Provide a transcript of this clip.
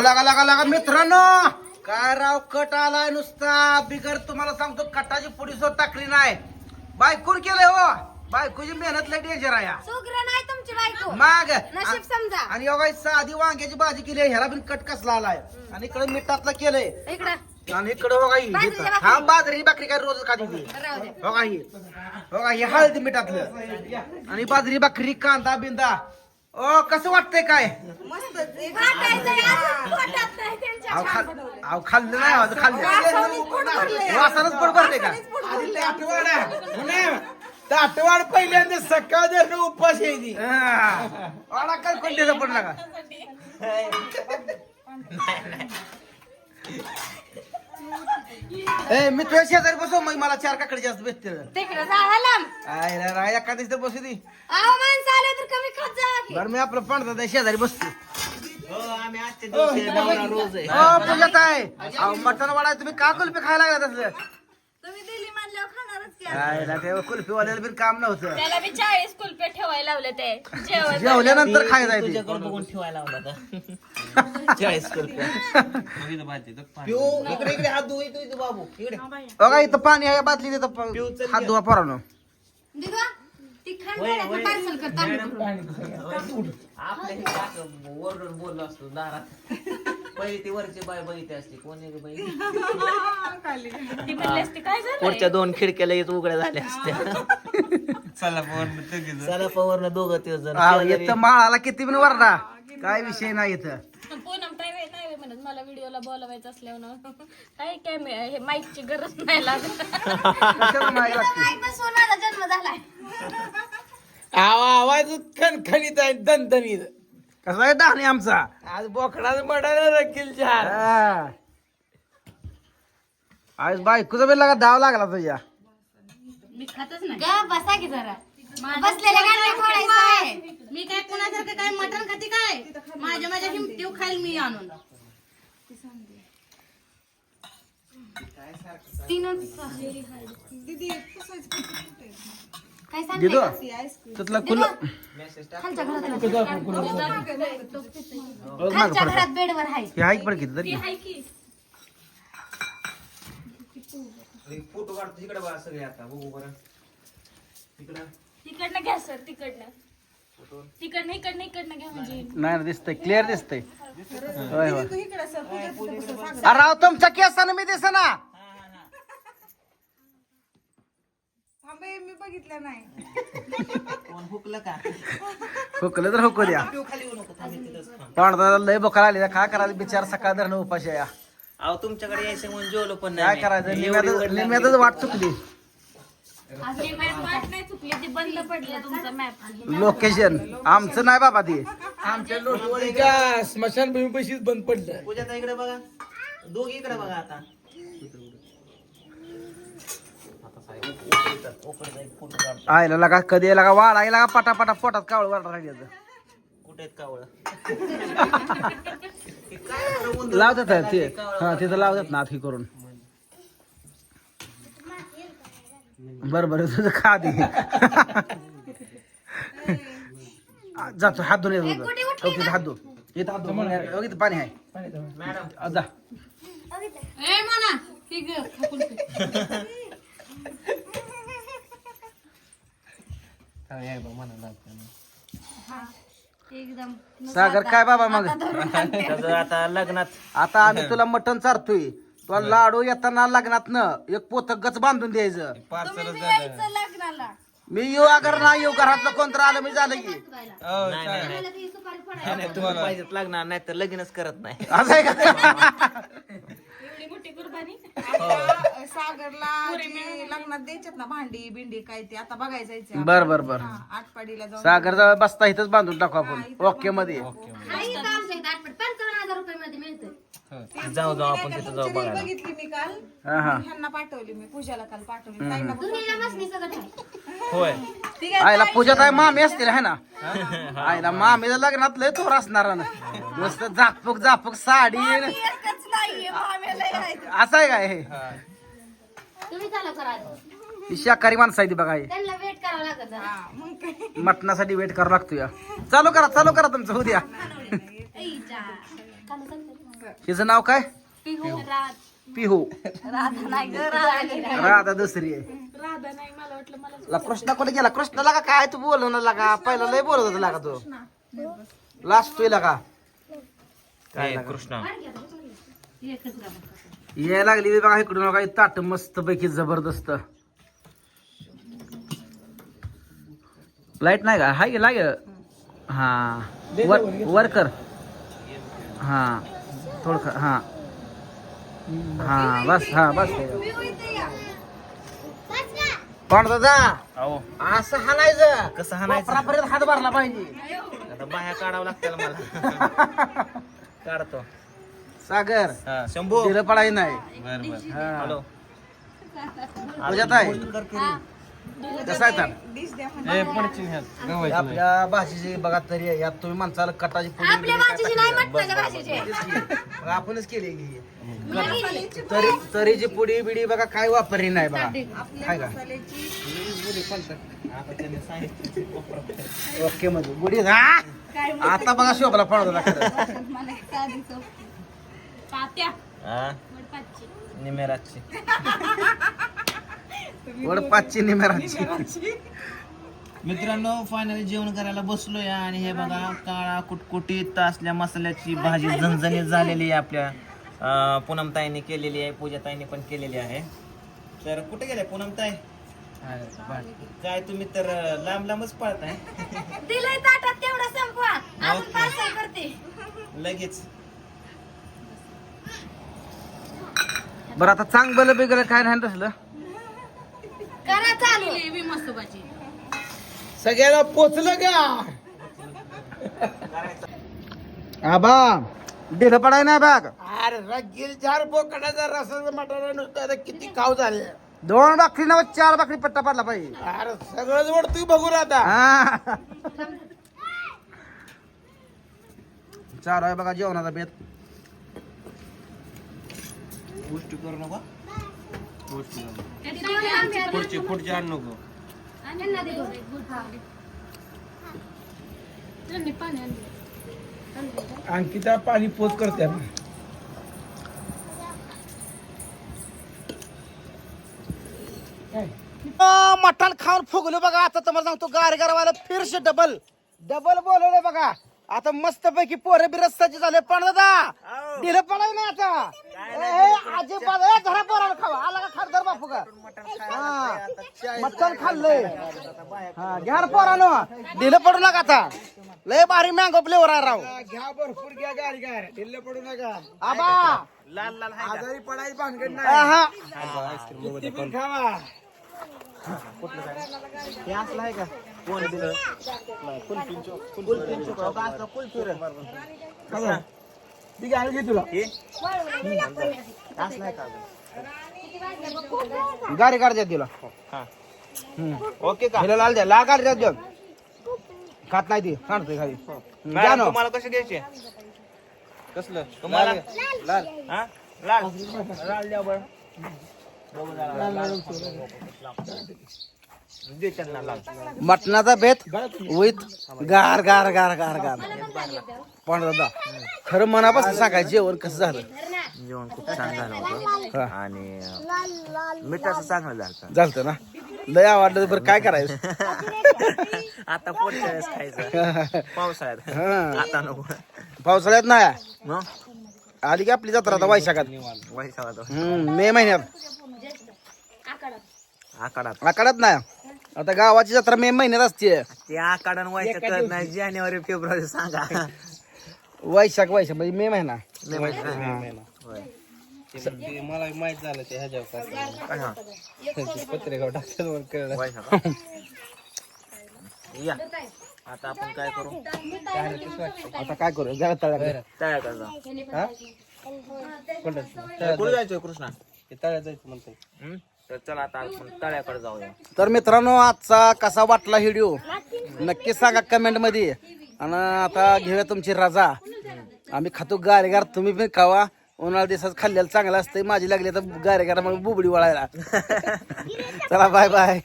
लागा लागा लागा मित्रांनो काय राव कट आलाय नुसता. बिगर तुम्हाला सांगतो कटाची पुढी सुद्धा टाकली नाही. बायकून केलंय हो. बायकोची मेहनत लय डेंजर आहे. सुग्र नाही तुमची बायको. मग. नशीब समजा. आणि साधी वांग्याची भाजी केली ह्याला पण कट कसला आलाय? आणि इकडे मिठातलं केलंय. इकडं. आणि इकडे बघा ही. हा बाजरी भाकरी काय रोज खाती ती. ही. बघा ही हळदी मिठातलं. आणि बाजरी भाकरी कांदा बिंदा. ओ कसं वाटतंय काय? त्यांच्या अहो बनवलंय. अहो खाल्लं नाही अहो, खाल्लं वासानच पोट भरले का? ताटवाड पहिल्यांदा सकाळ जर उपास येईल वाडा काय कोण त्याचा पडला का? ए मी तुझ्या शेजारी बसव मग मला चार काकडे जास्त भेटते तिकडं जा लांब आय रा- रा एका दिवशी बसू दे. अहो माणसं आले तर. बरं मी आपलं त्या शेजारी बसतो. आम्ही आजच्या दिवशी नवरा रोज आहे. हो पूजात आहे. अहो मटण वाडा तुम्ही का कुल्फी खायला लागला तसलं? तुम्ही दिली म्हणल्यावर खाणारच की काय ना ते कुल्फी वाल्याला पण काम नव्हतं. त्याला मी चाळीस कुल्फे ठेवायला लावले ते. जेवण जेवल्यानंतर खायला जायचं तुझ्याकडे बघून ठेवायला लावला होता चाळीस रुपये इकडे इकडे हात धुवू इथं इथं बाबू इकडे. बघा इथं पाणी आहे बादली तिथं हात धुवा पोरानो. ती खंड पार्सल करता आपल्या हे ओरडून बोललो असतो दारात. पहिले ती वरची बाय बघितली असते कोणी बाई? ती म्हणली असती काय झालं पुढच्या दोन खिडक्या लगेच उघड्या झाल्या असत्या. चला पवरनं दोघं ते जण माळाला किती पण वरडा. काय विषय नाही इथं. पूनम काय वेळ नाही म्हणत मला व्हिडिओला बोलवायचं असल्यावर. काय काय मी- हे माईकची गरज नाही लागत. कशाला नाही लागते? माहीत सोनाचा जन्म झालाय. आवाज खणखणीत आहे दणदणीत. कसा आहे डहाणे आमचा? आज बोकडाच मडाला रकील चार. हा. आज बायकोचा बिल लागा दाव लागला तुझ्या. मी खातच नाही. ग बसा की जरा. बसलेल्या गाड्या फोडायचं आहे. मी काय कुणासारखं काय मटण खाते काय? माझ्या माझ्या हिमतीव खाईल मी आणून. तीनच काय दिदो खुलं खालच्या घरात खालच्या पडतं. घरात बेडवर आहे. हे ऐक किती तरी फोटो काढतो तिकडे बघा सगळे आता बघू बरं. तिकडं तिकडनं घ्या सर तिकडनं. तिकडनं इकडनं इकडनं घ्या म्हणजे. नाही ना दिसतंय. क्लिअर दिसतंय. होय होय. अरे राव तुमच्या केसानं मी दिस ना कोण हुकलं का? हुकलं तर हुकू द्या. पिऊ खाली येऊ नको थांब तिथंच थांब. पांढरा लय बोका आली काय करायचं? बिचार सकाळ धरणं उपाशी आहे. अहो तुमच्याकडे यायचं म्हणून जेवलो पण काय नाही. करायचं? एवढी निम्यातच वाट चुकली. मॅप वाट नाही चुकली ती बंद पडलं तुमचं मॅप लोकेशन आमचं नाही बाबा ती. आमच्या लोटवळीच्या स्मशानभूमी पैशीच बंद पडलं. पूजा इकडे बघा. दोघी इकडे बघा आता. आयला लागा कधी लागा वाढायला लागा पटा पटा पोटात कावळ वाढ राहिली कुठे आहेत कावळ? लावतात ते. हा तिथं लावतात ना आधी करून. बर बर तुझं खा दे जातो हात धुवून येतो हात धु. इथं हात धु हो, इथं पाणी आहे. जा. एकदम. सागर काय बाबा मग? त्याचं आता लग्नात. आता आम्ही तुला मटण चारतोय. तुला लाडू येताना लग्नात न एक पोतक गच बांधून द्यायचं. तुम्ही बी यायचं लग्नाला. मी येऊ अगर नाही येऊ घरातलं कोणतं आलं मी झालं की. नाही नाही नाही. मला ती सुपारी फोडायला नाही, तुम्हाला पाहिजेत लागणार नाही तर लगीनच करत नाही. असं आहे का? एवढी मोठी कुर्बानी? आता सागरला जी लग्नात द्यायच्यात ना भांडी बिंडी काय ते आता बघायला जायचं बर बर बर. जाऊन सागर जवळ बसता इथंच बांधून टाकू आपण. ओके मध्ये. हा, इथं आमच्या इथं आठवड पंचावन्न हजार रुपये मध्ये मिळतं जाऊ जाऊ आपण तिथं जाऊ तुमच्या घरी बघायला. बघितली मी काल. हा हा. ह्यांना पाठवली मी पूजाला काल पाठवली. ताईंना पण दुनियाला मस्ती सगळं आहे होय. ती काय आईला पूजा काय मामी असतील है ना? आईला मामीचं लग्नात लय थोर असणार ना. नुसतं झाकपूक झाकपूक साडी. एकच नाहीये मामेला यायचं. असं आहे काय हे. तुम्ही चालू करा ही शाकाहारी माणसं आहे ती बघा ही. त्यांना वेट करावं लागत. जरा. हा, मग काय? मटणासाठी वेट करावं लागतो या. चालू करा चालू करा तुमचं उद्या चालू हिचं नाव काय? पिहू. रात पिहू. राधा नाही ग राधा राधा दुसरी आहे. राधा नाही मला वाटलं मला ला कृष्णा कुठे गेला कृष्णा लागा काय तू बोल ना लागा? पहिला लय बोलत होता लागा तू. लास्ट तू लागा. काय कृष्णा. याय लागली बघा इकडून काही ताट मस्त पैकी जबरदस्त. लाइट नाही का? हाय गे लागे? हा. वर वर कर. हा. थोडं हा. हा बस हा बस. पण दादा? अहो असं हाणायचं. कसं हाणायचं? हात भरला पाहिजे. आता बाहेर काढावं लागतं मला. काढतो. सागर हा शंभू. दिलं पडाय नाही. बर बर. हा. हॅलो. पूजात आहे कसं आहे तर म्हणजे आपल्या भाषेची बघा तरी आहे. यात तुम्ही माणसाला कटाची पुडी आपल्या भाषेची नाही मटणाच्या भाषेची. मग आपणच केली की? तरी तरीची पुडी बिडी बघा काय वापरली नाही बघा. काय का? ओके म्हणजे गुढी हा? आता बघा शोभला पडत. पात्या हा? वडपाची. निमेराची. मित्रांनो फायनली जेवण करायला बसलोय आणि हे बघा काळा कुटकुटीत असल्या मसाल्याची भाजी झणझणीत झालेली आहे आपल्या अं, पूनमताईने केलेली आहे पूजाताईने पण केलेली आहे. तर कुठे गेले पूनमताई? काय तुम्ही तर अं, लांब लांबच पळताय. दिलंय ताटात तेवढं संपवा. अजून पार्सल करते. लगेच. बरं आता चांग बल बिगल काय नाही तसलं. करा चालू. मस्त भाजी सगळ्याला पोचलं का? आबा ढिलं पडाय नाही बघ अरे रगील चार बोकडाचा रसाचं मटारा नुसतं आता किती खाऊ झाले. दोन बाकरी ना चार बाकरी पट्टा पडला पाहिजे अरे सगळंच वडतोय बघू ना आता. हा. चार आहे बघा जेवणाचा बेत. गोष्टी करू नका. पुढची पुढची पुढची आण नको. अंकिता पाणी पोच करते? मटण खाऊन फुगलो बघा. आता तुम्हाला सांगतो गार गारवाला फिरशे डबल डबल बोलवलं बघा. आता मस्त पैकी पोरे बी रस्त्याचे झाले पण दादा. दिलं पडाय नाही आता. ए, अजिबात ए, धरा पोराला खावा. आला का खासदार बापू का हा. मटण खाल्लंय. हा घ्या रे पोरानो. दिलं पडू नका आता. लय भारी मँगो फ्लेवर आहे राव. घ्या भरपूर घ्या गाडी ढिल्ल पडू नका. आबा. लाल लाल हाय? आजारी पडायची भानगड नाही. आहा. किती पण खावा. हे असलं आहे का? कोण दिलं कुल्फी चोक का असलं कुल्फी रे कसं? ती घ्या घे तुला हे? असलं आहे का गाडी काढ द्या तिला हा ओके का हिला लाल द्या लाल काढ द्या द्या. खात नाही ती सांगतोय खाली तुम्हाला कसे घ्यायचे कसलं तुम्हाला लाल हा लाल लाल द्या बरं मटणाचा बेत विथ गार गार गार गार गार. पण दादा खरं मनापासून सांगाय जेवण कसं झालं? जेवण खूप छान झालं होतं. आणि मिठाचं चांगलं झालं झालं ना? लय आवडलं बरं काय करायचं? आता पुढच्या वेळेस खायचं. पावसाळ्यात. हा. आता नको. पावसाळ्यात नाही? मग? आली की आपली जत्रा आता वैशाखात. हम्म, मे महिन्यात. आकाडात आकाडात नाही? आता गावाची जत्रा मे महिन्यात असते ते आकाडान वैशाख कळत नाही जानेवारी फेब्रुवारी सांगा वैशाख वैशाख म्हणजे मे महिना नाही माहिती ना? होय. मला माहीत झालं ते ह्याच्यावर काय हा? कळलं वैशाख या आता आपण काय करू आता काय करू जरा तळ्याकडे तयार करजा कोणतं कुठे जायचंय कृष्णा तळ्यात जायचं म्हणते हम्म? तर चला आता आपण तळ्याकडे जाऊया. तर मित्रांनो आजचा कसा वाटला व्हिडिओ? नक्की सांगा कमेंटमध्ये. आणि आता घेऊया तुमची रजा. आम्ही खातो गारेगार तुम्ही पण खावा. उन्हाळ्या दिवसात खाल्लेलं चांगलं असतं माझी लागली तर गारेगार मग बुबडी वळायला. चला बाय बाय